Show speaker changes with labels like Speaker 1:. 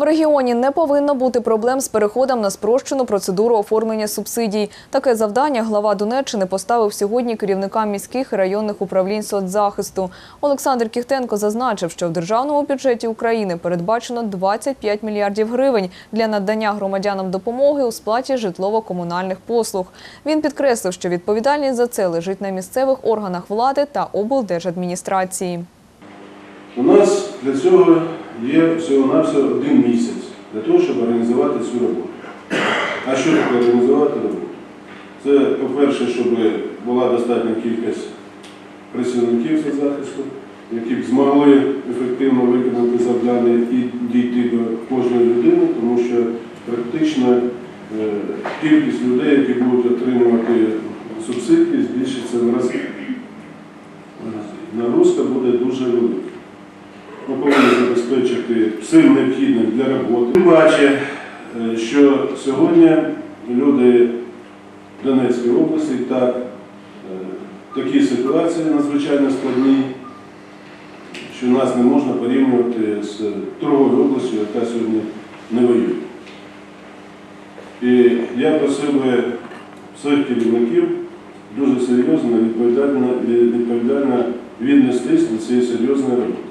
Speaker 1: В регіоні не повинно бути проблем з переходом на спрощену процедуру оформлення субсидій. Таке завдання глава Донеччини поставив сьогодні керівникам міських і районних управлінь соцзахисту. Олександр Кіхтенко зазначив, що в державному бюджеті України передбачено 25 мільярдів гривень для надання громадянам допомоги у сплаті житлово-комунальних послуг. Він підкреслив, що відповідальність за це лежить на місцевих органах влади та облдержадміністрації.
Speaker 2: У нас для цього є всього-навсього один місяць для того, щоб організувати цю роботу. А що таке організувати роботу? Це, по-перше, щоб була достатня кількість працівників соцзахисту, які б змогли ефективно виконати завдання і дійти до кожної людини, тому що практично е, кількість людей, які будуть отримувати субсидії, збільшиться в рази. Нагрузка буде дуже велика. Забезпечити всім необхідним для роботи. Тим паче, е, що сьогодні люди Донецької області так, е, такі ситуації надзвичайно складні, що нас не можна порівнювати з другою областю, яка сьогодні не воює. І я просив би всіх керівників дуже серйозно і відповідально віднестись до цієї серйозної роботи.